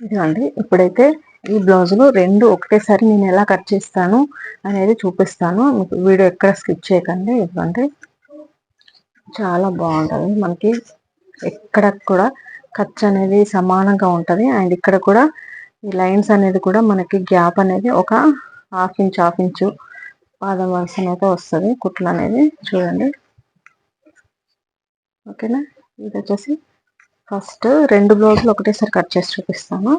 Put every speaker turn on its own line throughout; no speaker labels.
ఇదిగోండి ఇప్పుడైతే ఈ బ్లౌజులు రెండు ఒకటేసారి నేను ఎలా కట్ చేస్తాను అనేది చూపిస్తాను. మీకు వీడియో ఎక్కడ స్కిప్ చేయకండి ఎందుకంటే చాలా బాగుంటుంది. మనకి ఎక్కడ కూడా ఖర్చు అనేది సమానంగా ఉంటుంది. అండ్ ఇక్కడ కూడా ఈ లైన్స్ అనేది కూడా మనకి గ్యాప్ అనేది ఒక హాఫ్ ఇంచ్ హాఫ్ ఇంచు పాదం వలసన అయితే వస్తుంది. కుట్లు అనేది చూడండి. ఓకేనా? ఇది వచ్చేసి ఫస్ట్ రెండు బ్లౌజులు ఒకటేసారి కట్ చేసి చూపిస్తాను.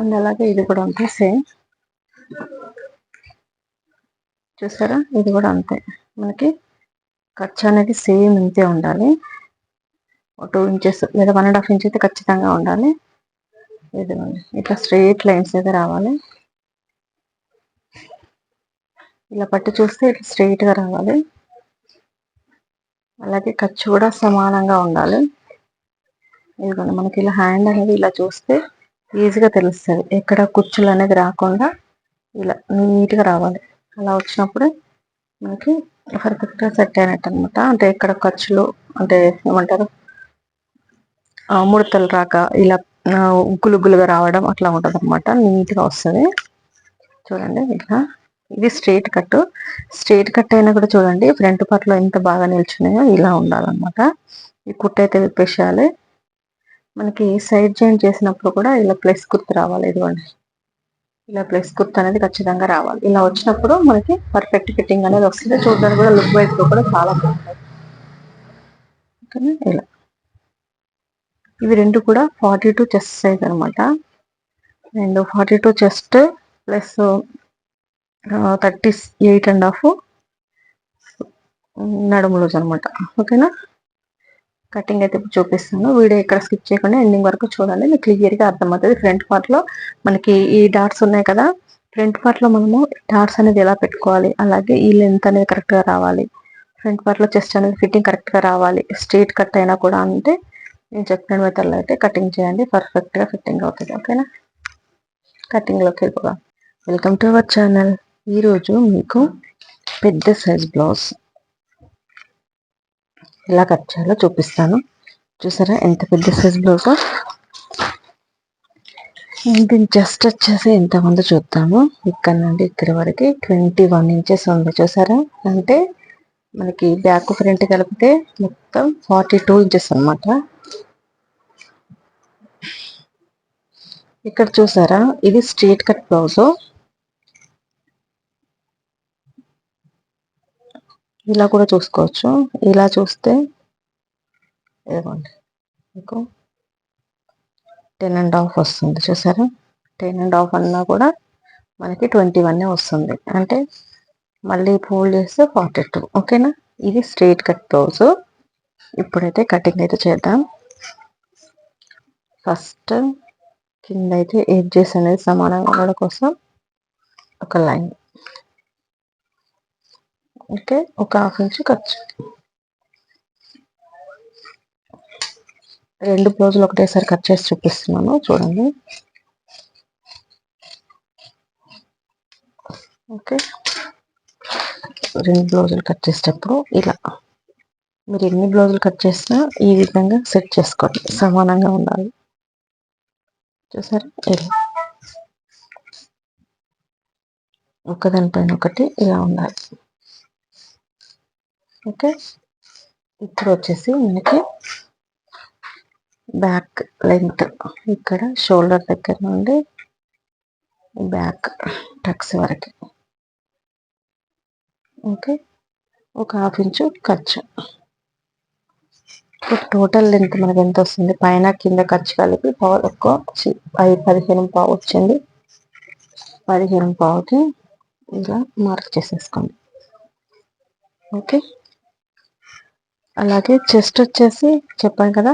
అండ్ అలాగే ఇది కూడా అంతే సేమ్. చూసారా? ఇది కూడా అంతే. మనకి ఖర్చు అనేది సేమ్ ఇంతే ఉండాలి. టూ ఇంచెస్ లేదా వన్ అండ్ హాఫ్ ఇంచ్ అయితే ఖచ్చితంగా ఉండాలి. ఇది ఇట్లా స్ట్రైట్ లైన్స్ అయితే రావాలి. ఇలా పట్టి చూస్తే ఇట్లా స్ట్రైట్గా రావాలి. అలాగే ఖర్చు కూడా సమానంగా ఉండాలి. ఇదిగోండి మనకి ఇలా హ్యాండ్ అనేది ఇలా చూస్తే ఈజీగా తెలుస్తుంది. ఎక్కడ కుచ్చులు అనేది రాకుండా ఇలా నీట్గా రావాలి. అలా వచ్చినప్పుడు మనకి పర్ఫెక్ట్గా సెట్ అయినట్టు అనమాట అంటే ఇక్కడ ఖర్చులు అంటే ఏమంటారు? ముడతలు రాక ఇలా ఉగ్గులుగ్గులుగా రావడం అట్లా ఉంటుంది అనమాట నీట్గా వస్తుంది. చూడండి ఇట్లా ఇది స్ట్రైట్ కట్. స్ట్రైట్ కట్ అయినా కూడా చూడండి ఫ్రంట్ పార్ట్లో ఎంత బాగా నిల్చున్నాయో ఇలా ఉండాలన్నమాట. ఈ కుట్ట అయితే విప్పేసేయాలి. మనకి సైడ్ జాయింట్ చేసినప్పుడు కూడా ఇలా ప్లస్ గుర్తు రావాలి ఇదిగోండి. ఇలా ప్లస్ గుర్తు అనేది ఖచ్చితంగా రావాలి. ఇలా వచ్చినప్పుడు మనకి పర్ఫెక్ట్ ఫిట్టింగ్ అనేది వస్తుంది. చూడడానికి కూడా లుక్ వైజ్ కూడా చాలా బాగుంటుంది ఓకేనా? ఇలా. ఇవి రెండు కూడా ఫార్టీ టూ చెస్ట్ సైజ్ అనమాట and forty two chest plus thirty eight and half. నడుము రోజు అనమాట ఓకేనా? కటింగ్ అయితే చూపిస్తాను. వీడియో ఇక్కడ స్కిప్ చేయకుండా ఎండింగ్ వరకు చూడండి. మీకు క్లియర్గా అర్థమవుతుంది. ఫ్రంట్ పార్ట్లో మనకి ఈ డాట్స్ ఉన్నాయి కదా. ఫ్రంట్ పార్ట్లో మనము డాట్స్ అనేది ఎలా పెట్టుకోవాలి? అలాగే ఈ లెంత్ అనేది కరెక్ట్గా రావాలి. ఫ్రంట్ పార్ట్లో చెస్ట్ అనేది ఫిట్టింగ్ కరెక్ట్గా రావాలి. స్ట్రైట్ కట్ అయినా కూడా అంటే నేను చెప్పిన మెథడ్లో అయితే కటింగ్ చేయండి. పర్ఫెక్ట్గా ఫిట్టింగ్ అవుతుంది. ఓకేనా? కటింగ్లోకి వెళ్ళిపోదాం. Welcome to our channel. ఈరోజు మీకు పెద్ద సైజ్ బ్లౌజ్ ఎలా కట్ చేయాలో చూపిస్తాను. చూసారా ఎంత పెద్ద సైజ్ బ్లౌజ్ దీని జస్ట్ వచ్చేసి ఎంత ఎంతమంది చూద్దాము. ఇక్కడ నుండి ఇక్కడ వరకు ట్వంటీ వన్ ఇంచెస్ ఉంది. చూసారా? అంటే మనకి బ్యాక్ ఫ్రంట్ కలిపితే మొత్తం ఫార్టీ టూ ఇంచెస్ అనమాట ఇక్కడ చూసారా? ఇది స్ట్రీట్ కట్ బ్లౌజు ఇలా కూడా చూసుకోవచ్చు. ఇలా చూస్తే ఇదిగోండి. మీకు టెన్ అండ్ హాఫ్ వస్తుంది. చూసారా? టెన్ అండ్ హాఫ్ అన్నా కూడా మనకి ట్వంటీ వన్ వస్తుంది. అంటే మళ్ళీ ఫోల్డ్ చేస్తే ఫార్టీ టూ ఓకేనా? ఇది స్ట్రైట్ కట్ బ్లౌజ్ ఇప్పుడైతే కటింగ్ అయితే చేద్దాం. ఫస్ట్ కింద అయితే ఎడ్జెస్ అనేది సమానంగా ఉండడం కోసం ఒక లైన్ ఓకే? ఒక హాఫ్ ఇంచ్ ఖర్చు. రెండు బ్లౌజులు ఒకటేసారి కట్ చేసి చూపిస్తున్నాను చూడండి. ఓకే? రెండు బ్లౌజులు కట్ చేసేటప్పుడు ఇలా. మీరు ఎన్ని బ్లౌజులు కట్ చేసినా ఈ విధంగా సెట్ చేసుకోండి సమానంగా ఉండాలి. చూసారా? ఇలా. ఒకదానిపైన ఒకటి ఇలా ఉండాలి. ఓకే. ఇప్పుడు వచ్చేసి మనకి బ్యాక్ లెంత్ ఇక్కడ షోల్డర్ దగ్గర నుండి బ్యాక్ టక్స్ వరకు. ఓకే. ఒక హాఫ్ ఇంచు ఖర్చు. ఇప్పుడు టోటల్ లెంత్ మనకి ఎంత వస్తుంది? పైన కింద ఖర్చు కలిపి పావు ఎక్కువ ఐదు పదిహేను పావు వచ్చింది. పదిహేను పావుకి ఇలా మార్క్ చేసేసుకోండి. ఓకే. అలాగే చెస్ట్ వచ్చేసి చెప్పాను కదా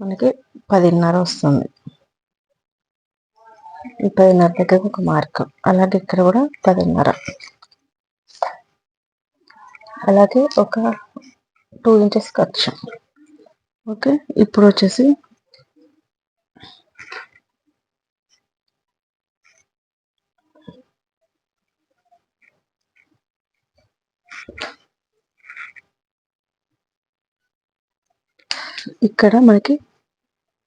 మనకి పదిన్నర వస్తుంది. ఈ పదిన్నర దగ్గర ఒక మార్క్ అలాగే ఇక్కడ కూడా పదిన్నర. అలాగే ఒక టూ ఇంచెస్ ఖర్చు. ఓకే ఇప్పుడు వచ్చేసి ఇక్కడ మనకి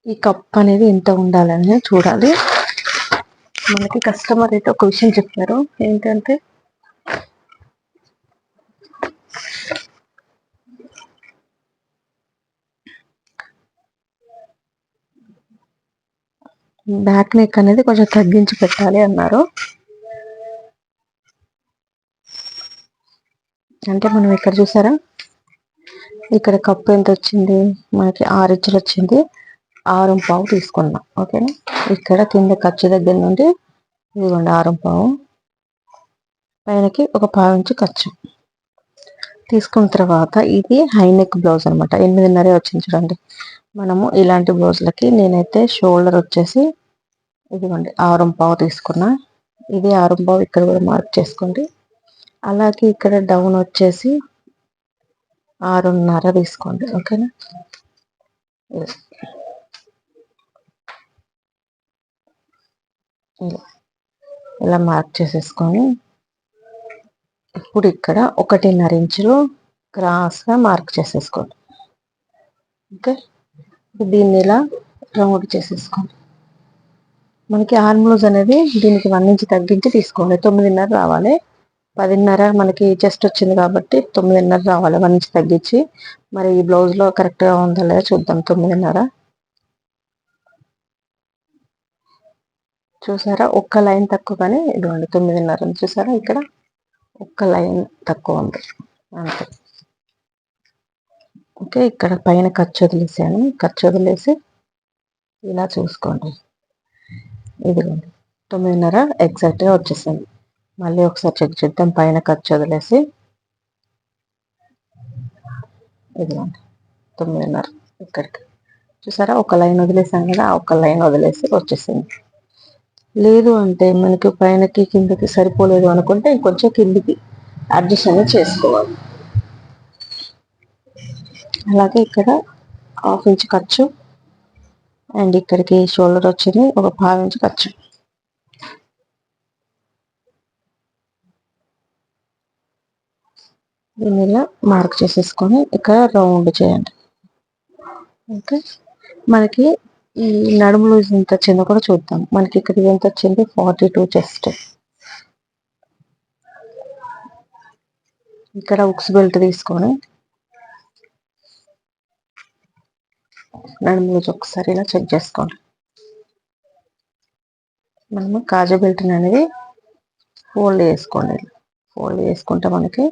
ఈ కప్ అనేది ఎంత ఉండాలని చూడాలి. మనకి కస్టమర్ అయితే ఒక విషయం చెప్పారు. ఏంటంటే బ్యాక్ నెక్ అనేది కొంచెం తగ్గించి పెట్టాలి అన్నారు. అంటే మనం ఇక్కడ చూసారా? ఇక్కడ కప్పు ఎంత వచ్చింది? మనకి ఆరు ఇంచులు వచ్చింది. ఆరు పావు తీసుకున్నాం. ఓకేనా? ఇక్కడ కింద ఖర్చు దగ్గర నుండి ఇదిగోండి ఆరు పావు. పైనకి ఒక పావు ఇంచు ఖర్చు. తీసుకున్న తర్వాత ఇది హైనెక్ బ్లౌజ్ అనమాట ఎనిమిదిన్నరే వచ్చింది చూడండి. మనము ఇలాంటి బ్లౌజ్లకి నేనైతే షోల్డర్ వచ్చేసి ఇదిగోండి ఆరం పావు తీసుకున్నా. ఇది ఆరం పావు ఇక్కడ కూడా మార్క్ చేసుకోండి. అలాగే ఇక్కడ డౌన్ వచ్చేసి ఆరున్నర తీసుకోండి ఓకేనా? ఇలా మార్క్ చేసేసుకొని ఇప్పుడు ఇక్కడ ఒకటిన్నర ఇంచులు క్రాస్గా మార్క్ చేసేసుకోండి ఓకే? దీన్ని ఇలా రౌండ్ చేసేసుకోండి. మనకి ఆర్మ్ అనేది దీనికి వన్ ఇంచ్ తగ్గించి తీసుకోండి తొమ్మిదిన్నర రావాలి. పదిన్నర మనకి జస్ట్ వచ్చింది కాబట్టి తొమ్మిదిన్నర రావాలి వన్ ఇంచ్ తగ్గించి. మరి ఈ బ్లౌజ్లో కరెక్ట్గా ఉందా లేదా చూద్దాం తొమ్మిదిన్నర. చూసారా? ఒక్క లైన్ తక్కువ కానీ ఇదిగోండి తొమ్మిదిన్నర చూసారా ఇక్కడ? ఒక్క లైన్ తక్కువ ఉంది. అంతే. ఓకే ఇక్కడ పైన ఖర్చు వదిలేసాను ఖర్చు వదిలేసి ఇలా చూసుకోండి. ఇదిగోండి తొమ్మిదిన్నర ఎగ్జాక్ట్గా వచ్చేసింది. మళ్ళీ ఒకసారి చెక్ చేద్దాం. పైన ఖర్చు వదిలేసి ఇదిగోండి తొమ్మిదిన్నర ఇక్కడికి. చూసారా? ఒక లైన్ వదిలేసాం కదా ఒక లైన్ వదిలేసి వచ్చేసింది. లేదు అంటే మనకి పైనకి కిందకి సరిపోలేదు అనుకుంటే ఇంకొంచెం కిందికి అడ్జస్ట్ అనేది చేసుకోవాలి. అలాగే ఇక్కడ హాఫ్ ఇంచ్ ఖర్చు అండ్ ఇక్కడికి షోల్డర్ వచ్చింది ఒక పావు ఇంచ్ ఖర్చు. దీన్ని ఇలా మార్క్ చేసేసుకొని ఇక్కడ రౌండ్ చేయండి. ఓకే మనకి ఈ నడుములు ఎంత వచ్చిందో కూడా చూద్దాం. మనకి ఇక్కడ ఎంత వచ్చింది? ఫార్టీ టూ చెస్ట్ ఇక్కడ ఉక్స్ బెల్ట్ తీసుకొని నడుములు ఒకసారి ఇలా చెక్ చేసుకోండి. మనము కాజా బెల్ట్ అనేది ఫోల్డ్ చేసుకోండి. ఫోల్డ్ చేసుకుంటే మనకి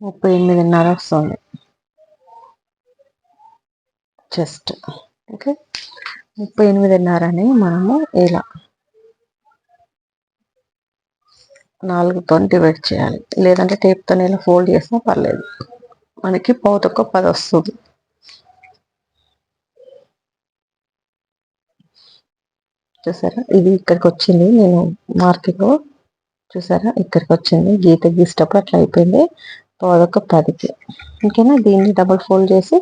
ముప్పై ఎనిమిదిన్నర వస్తుంది. జస్ట్ ఓకే ముప్పై ఎనిమిదిన్నరని మనము ఇలా నాలుగుతో డివైడ్ చేయాలి. లేదంటే టేప్తో ఇలా ఫోల్డ్ చేసినా పర్లేదు. మనకి పోతొక్క పది వస్తుంది. చూసారా? ఇది ఇక్కడికి వచ్చింది. నేను మార్కెట్లో చూసారా? ఇక్కడికి వచ్చింది. గీత గీసేటప్పుడు అట్లా అయిపోయింది. పోదొక్క పదికి ఓకేనా? దీన్ని డబుల్ ఫోల్డ్ చేసి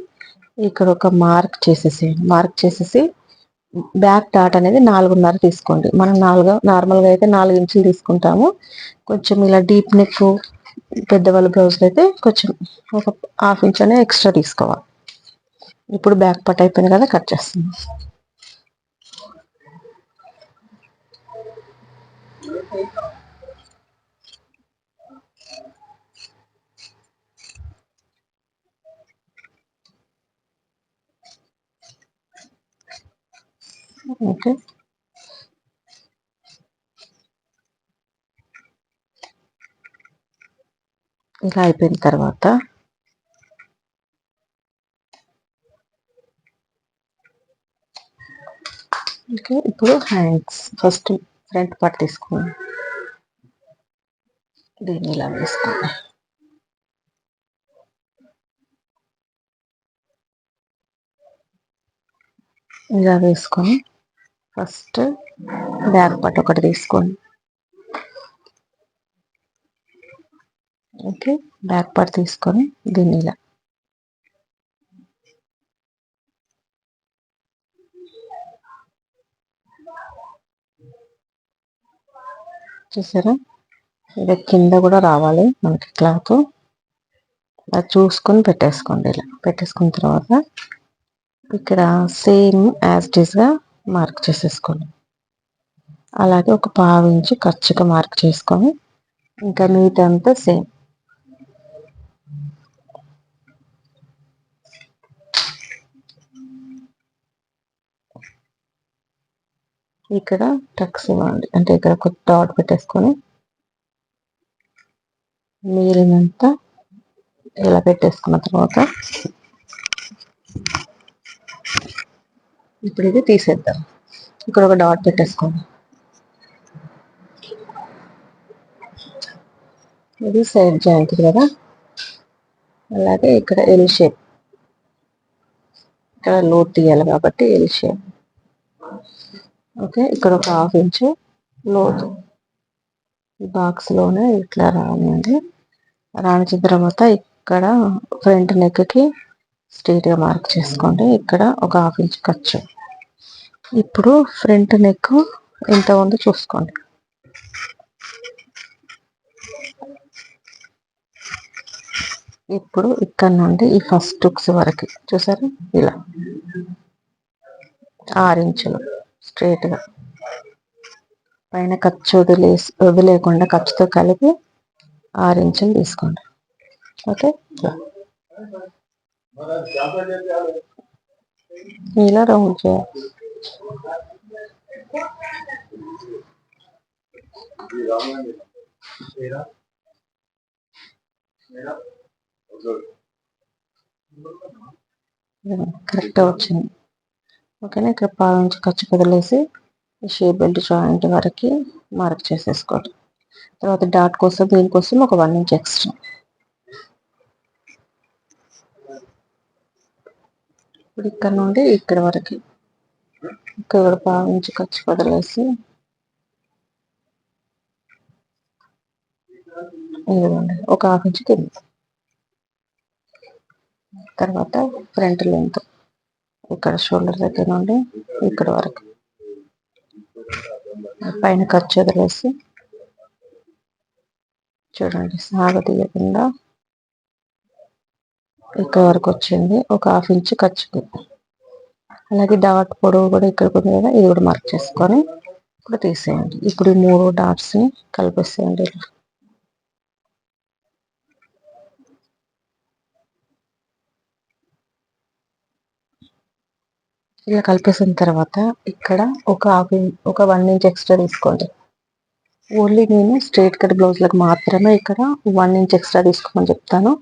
ఇక్కడ ఒక మార్క్ చేసేసి మార్క్ చేసేసి బ్యాక్ డాట్ అనేది నాలుగున్నర తీసుకోండి. మనం నాలుగు నార్మల్గా అయితే నాలుగు ఇంచులు తీసుకుంటాము. కొంచెం ఇలా డీప్ నెక్ పెద్దవాళ్ళ బ్లౌజ్లు అయితే కొంచెం ఒక హాఫ్ ఇంచ్ అనేది ఎక్స్ట్రా తీసుకోవాలి. ఇప్పుడు బ్యాక్ పట్ అయిపోయింది కదా కట్ చేస్తుంది ఓకే. ఇలా అయిపోయిన తర్వాత ఓకే ఇప్పుడు హ్యాండ్స్ ఫస్ట్ ఫ్రంట్ పార్ట్ తీసుకోండి దీన్ని ఇలా వేసుకోండి. ఇలా వేసుకొని ఫస్ట్ బ్యాక్ పార్ట్ ఒకటి తీసుకోండి. ఓకే బ్యాక్ పార్ట్ తీసుకొని దీన్ని ఇలా. చూసారా? ఇది కింద కూడా రావాలి మనకి క్లాత్. అలా చూసుకొని పెట్టేసుకోండి ఇలా. పెట్టేసుకున్న తర్వాత ఇక్కడ సేమ్ యాజ్గా మార్క్ చేసేసుకోండి అలాగే ఒక పావు ఇంచు ఖర్చుగా మార్క్ చేసుకొని ఇంకా మిగతా అంతా సేమ్. ఇక్కడ టక్స్ ఇవ్వండి. అంటే ఇక్కడ కొత్త డాట్ పెట్టేసుకొని మిగిలినంత ఇలా పెట్టేసుకున్న తర్వాత ఇప్పుడు ఇది తీసేద్దాం. ఇక్కడ ఒక డాట్ పెట్టేసుకోండి. ఇది సైడ్ జాయింట్ కదా? అలాగే ఇక్కడ ఎల్ షేప్ ఇక్కడ లోడ్ తీయాలి కాబట్టి ఎల్ షేప్ ఓకే ఇక్కడ ఒక హాఫ్ ఇంచు లోతు ఈ బాక్స్లోనే ఇట్లా ఉంది రాణించిన తర్వాత ఇక్కడ ఫ్రంట్ నెక్కి స్ట్రైట్గా మార్క్ చేసుకోండి. ఇక్కడ ఒక హాఫ్ ఇంచ్ ఖర్చు ఇప్పుడు ఫ్రంట్ నెక్ ఎంత ఉందో చూసుకోండి. ఇప్పుడు ఇక్కడ నుండి ఈ ఫస్ట్ హుక్స్ వరకు చూసారు? ఇలా. ఆరు ఇంచులు స్ట్రైట్గా పైన ఖర్చు వదిలేసి వదిలేకుండా ఖర్చుతో కలిపి ఆరు ఇంచులు తీసుకోండి. ఓకే? ఇలా రౌండ్ చేయాలి? కరెక్ట్గా వచ్చింది. ఓకేనా ఇక్కడ పావు ఇంచు ఖర్చు కదిలేసి షేప్ బెల్ట్ జాయింట్ వరకు మార్క్ చేసేసుకోండి తర్వాత డాట్ కోసం దీనికోసం ఒక వన్ ఇంచ్ ఎక్స్ట్రా. ఇప్పుడు ఇక్కడ నుండి ఇక్కడ వరకు. ఇక్కడ పావు ఖర్చు వదిలేసి ఇదిగోండి ఒక హాఫ్ ఇంచ్ కింద. తర్వాత ఫ్రంట్ లెంత్ ఇక్కడ షోల్డర్ దగ్గర నుండి ఇక్కడ వరకు. పైన ఖర్చు వదిలేసి. చూడండి సాగ తీయకుండా ఇక్కడ వరకు వచ్చింది. ఒక హాఫ్ ఇంచ్ ఖర్చుకి అలాగే డాట్ పొడవు కూడా ఇక్కడికి ఉంది కదా ఇది కూడా మార్క్ చేసుకొని ఇప్పుడు తీసేయండి. ఇప్పుడు ఈ మూడు డాట్స్ని కలిపేసేయండి ఇలా. కలిపేసిన తర్వాత ఇక్కడ ఒక హాఫ్ ఒక వన్ ఇంచ్ ఎక్స్ట్రా తీసుకోండి. ఓన్లీ నేను స్ట్రేట్ కట్ బ్లౌజ్లకు మాత్రమే ఇక్కడ వన్ ఇంచ్ ఎక్స్ట్రా తీసుకోమని చెప్తాను.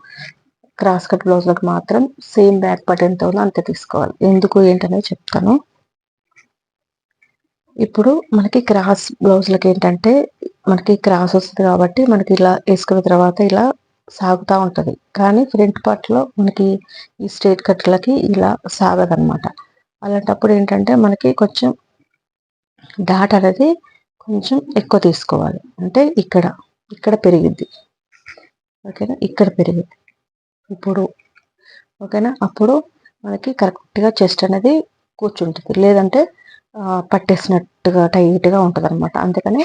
క్రాస్ కట్ బ్లౌజ్లకు మాత్రం సేమ్ బ్యాక్ పట్ ఎంత అంతే తీసుకోవాలి. ఎందుకు ఏంటనే చెప్తాను. ఇప్పుడు మనకి క్రాస్ బ్లౌజ్లకి ఏంటంటే మనకి క్రాస్ వస్తుంది కాబట్టి మనకి ఇలా వేసుకున్న తర్వాత ఇలా సాగుతూ ఉంటుంది. కానీ ఫ్రంట్ పార్ట్లో మనకి ఈ స్ట్రేట్ కట్లకి ఇలా సాగదనమాట అలాంటప్పుడు ఏంటంటే మనకి కొంచెం డాట్ అనేది కొంచెం ఎక్కువ తీసుకోవాలి. అంటే ఇక్కడ ఇక్కడ పెరిగిద్ది. ఓకేనా? ఇక్కడ పెరిగిద్ది. ఇప్పుడు ఓకేనా? అప్పుడు మనకి కరెక్ట్గా చెస్ట్ అనేది కూర్చుంటుంది. లేదంటే పట్టేసినట్టుగా టైట్గా ఉంటుంది అనమాట అందుకని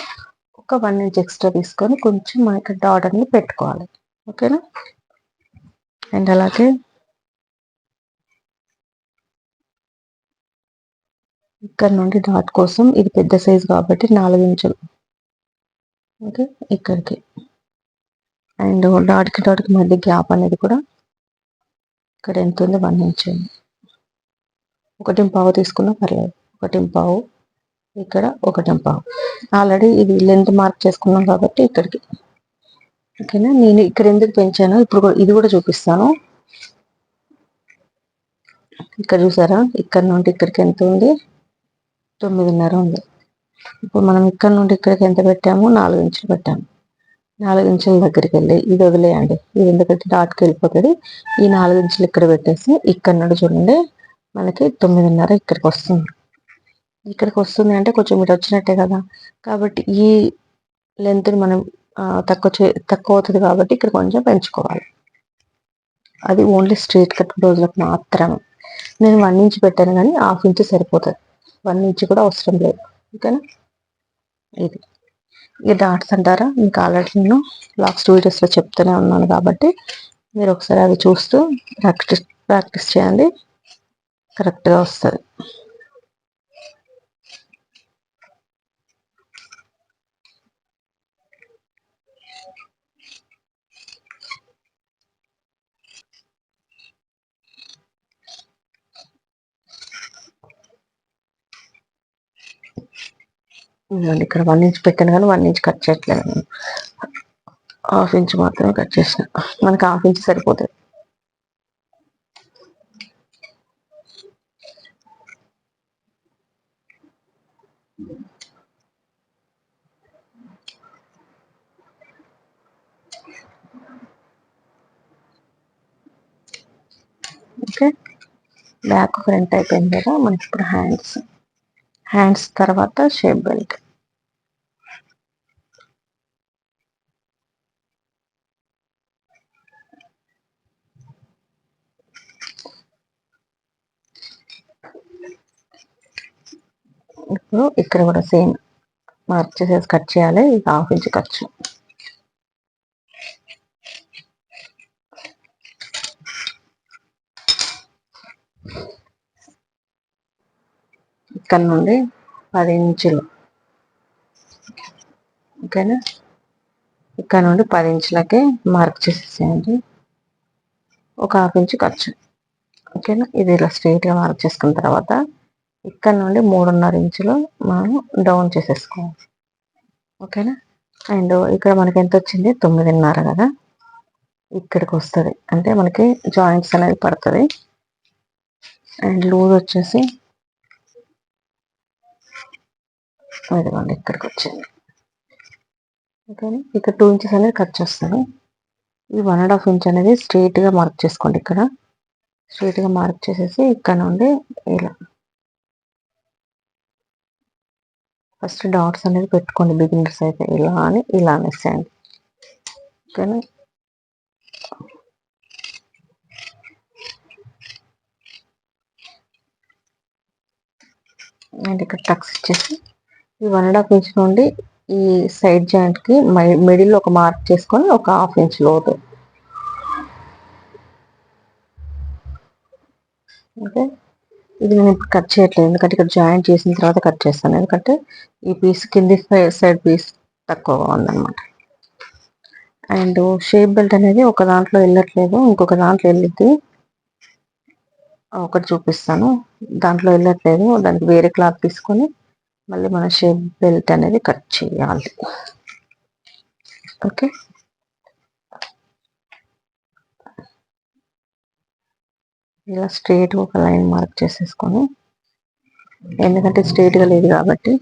ఒక వన్ ఇంచ్ ఎక్స్ట్రా తీసుకొని కొంచెం మనకి డాటర్ని పెట్టుకోవాలి. ఓకేనా? అండ్ అలాగే ఇక్కడ నుండి డాట్ కోసం ఇది పెద్ద సైజ్ కాబట్టి నాలుగు ఇంచులు. ఓకే? ఇక్కడికి. అండ్ డాట్కి డాట్కి మధ్య గ్యాప్ అనేది కూడా ఇక్కడ ఎంత ఉంది వన్ ఇంచ్ ఒకటి పావు తీసుకున్నా పర్లేదు. ఒకటి పావు ఇక్కడ ఒకటి పావు ఆల్రెడీ ఇది లెంత్ మార్క్ చేసుకున్నాం కాబట్టి ఇక్కడికి. ఓకేనా? నేను ఇక్కడ ఎందుకు పెంచాను? ఇప్పుడు ఇది కూడా చూపిస్తాను. ఇక్కడ చూసారా? ఇక్కడ నుండి ఇక్కడికి ఎంత ఉంది? తొమ్మిదిన్నర ఉంది. ఇప్పుడు మనం ఇక్కడ నుండి ఇక్కడికి ఎంత పెట్టాము? నాలుగు ఇంచులు పెట్టాము. నాలుగు ఇంచుల దగ్గరికి వెళ్ళి ఇది వదిలేయండి. ఇది ఎందుకంటే డాట్కి వెళ్ళిపోతుంది. ఈ నాలుగు ఇంచులు ఇక్కడ పెట్టేసి ఇక్కడ నుండి చూడండి మనకి తొమ్మిదిన్నర ఇక్కడికి వస్తుంది. ఇక్కడికి వస్తుంది అంటే కొంచెం మీరు వచ్చినట్టే కదా. కాబట్టి ఈ లెంత్ని మనం తక్కువ చే తక్కువ అవుతుంది కాబట్టి ఇక్కడ కొంచెం పెంచుకోవాలి. అది ఓన్లీ స్ట్రీట్ కట్ రోజులకు మాత్రమే. నేను వన్ ఇంచ్ పెట్టాను కానీ హాఫ్ ఇంచ్ సరిపోతుంది. వన్ ఇంచ్ కూడా అవసరం లేదు. ఓకేనా? ఇది. ఈ డాట్స్ అంటారా? మీకు ఆల్రెడీ నేను లాస్ట్ వీడియోస్లో చెప్తూనే ఉన్నాను కాబట్టి మీరు ఒకసారి అవి చూస్తూ ప్రాక్టీస్ ప్రాక్టీస్ చేయండి. కరెక్ట్గా వస్తుంది. ఇక్కడ వన్ ఇంచ్ పెట్టాను కానీ వన్ ఇంచ్ కట్ చేయట్లేదు. హాఫ్ ఇంచ్ మాత్రమే కట్ చేసిన. మనకి హాఫ్ ఇంచ్ సరిపోతుంది ఓకే బ్యాక్ ఫ్రంట్ అయిపోయింది కదా మనకి ఇప్పుడు హ్యాండ్స్ హ్యాండ్స్ తర్వాత షేప్ బెల్ట్. ఇప్పుడు ఇక్కడ కూడా సేమ్ మార్క్ చేసేసి కట్ చేయాలి ఇది హాఫ్ ఇంచ్ ఖర్చు. ఇక్కడ నుండి పది ఇంచులు. ఓకేనా? ఇక్కడ నుండి పది ఇంచులకి మార్క్ చేసేసేయండి. ఒక హాఫ్ ఇంచు ఖర్చు. ఓకేనా? ఇది ఇలా స్ట్రైట్గా మార్క్ చేసుకున్న తర్వాత ఇక్కడ నుండి మూడున్నర ఇంచులు మనం డౌన్ చేసేసుకోవాలి. ఓకేనా? అండ్ ఇక్కడ మనకి ఎంత వచ్చింది? తొమ్మిదిన్నర కదా? ఇక్కడికి వస్తుంది. అంటే మనకి జాయింట్స్ అనేది పడుతుంది. అండ్ లూజ్ వచ్చేసి ఇదిగోండి ఇక్కడికి వచ్చింది ఓకేనా? ఇక్కడ టూ ఇంచెస్ అనేది కట్ చేస్తాను. ఈ వన్ అండ్ హాఫ్ ఇంచ్ అనేది స్ట్రైట్గా మార్క్ చేసుకోండి ఇక్కడ. స్ట్రైట్గా మార్క్ చేసేసి ఇక్కడ నుండి ఇలా. ఫస్ట్ డాట్స్ అనేది పెట్టుకోండి బిగినర్స్ అయితే. ఇలా అని ఇలా అనేసేయండి. ఓకేనా? అండ్ ఇక్కడ టక్స్ ఇచ్చేసి ఈ వన్ అండ్ హాఫ్ ఇంచ్ నుండి ఈ సైడ్ జాయింట్కి మిడిల్ ఒక మార్క్ చేసుకొని ఒక హాఫ్ ఇంచ్ లోతు. ఓకే? ఇది నేను ఇప్పుడు కట్ చేయట్లేదు. ఎందుకంటే ఇక్కడ జాయింట్ చేసిన తర్వాత కట్ చేస్తాను. ఎందుకంటే ఈ పీస్ కింది సైడ్ పీస్ తక్కువగా ఉందన్నమాట. అండ్ షేప్ బెల్ట్ అనేది ఒక దాంట్లో వెళ్ళట్లేదు. ఇంకొక దాంట్లో వెళ్ళిద్ది. ఒకటి చూపిస్తాను. దాంట్లో వెళ్ళట్లేదు. దానికి వేరే క్లాత్ తీసుకొని మళ్ళీ మన షేప్ బెల్ట్ అనేది కట్ చేయాలి. ఓకే ఇలా స్ట్రేట్ ఒక లైన్ మార్క్ చేసేసుకొని ఎందుకంటే స్ట్రేట్గా లేదు కాబట్టి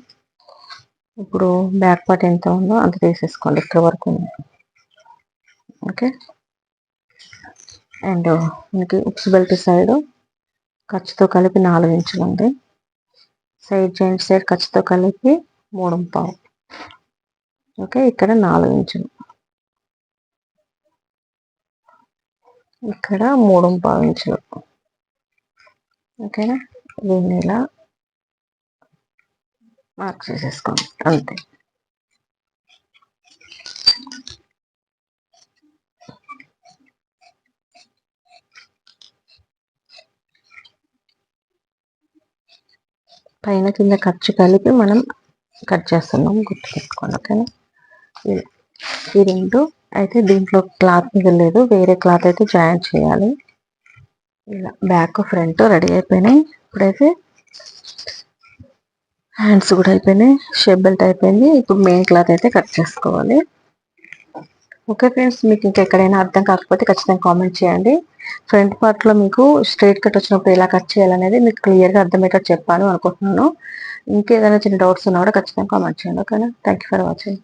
ఇప్పుడు బ్యాక్ పార్ట్ ఎంత ఉందో అంత తీసేసుకోండి ఇక్కడ వరకు ఓకే అండ్ మనకి ఉప్స్ బెల్ట్ సైడ్ ఖర్చుతో కలిపి నాలుగు ఇంచులు ఉంది సైడ్ జాయింట్ సైడ్ ఖర్చుతో కలిపి మూడు పావు ఓకే ఇక్కడ నాలుగు ఇంచులు ఇక్కడ మూడు పావు ఇంచులు ఓకేనా? దీన్ని ఇలా మార్క్ చేసేసుకోండి. అంతే. పైన కింద ఖర్చు కలిపి మనం కట్ చేస్తున్నాం గుర్తుపెట్టుకోండి ఓకేనా? ఈ రెండు. అయితే దీంట్లో క్లాత్ మిగలేదు వేరే క్లాత్ అయితే జాయిన్ చేయాలి. ఇలా బ్యాక్ ఫ్రంట్ రెడీ అయిపోయినాయి. ఇప్పుడైతే హ్యాండ్స్ కూడా అయిపోయినాయి షేప్ బెల్ట్ అయిపోయింది. ఇప్పుడు మెయిన్ క్లాత్ అయితే కట్ చేసుకోవాలి. ఓకే ఫ్రెండ్స్ మీకు ఇంకెక్కడైనా అర్థం కాకపోతే ఖచ్చితంగా కామెంట్ చేయండి. ఫ్రంట్ పార్ట్లో మీకు స్ట్రైట్ కట్ వచ్చినప్పుడు ఎలా కట్ చేయాలనేది మీకు క్లియర్గా అర్థమయ్యేటట్టు చెప్పాను అనుకుంటున్నాను. ఇంకేదైనా చిన్న డౌట్స్ ఉన్నా కూడా ఖచ్చితంగా కామెంట్ చేయండి ఓకేనా? Thank for watching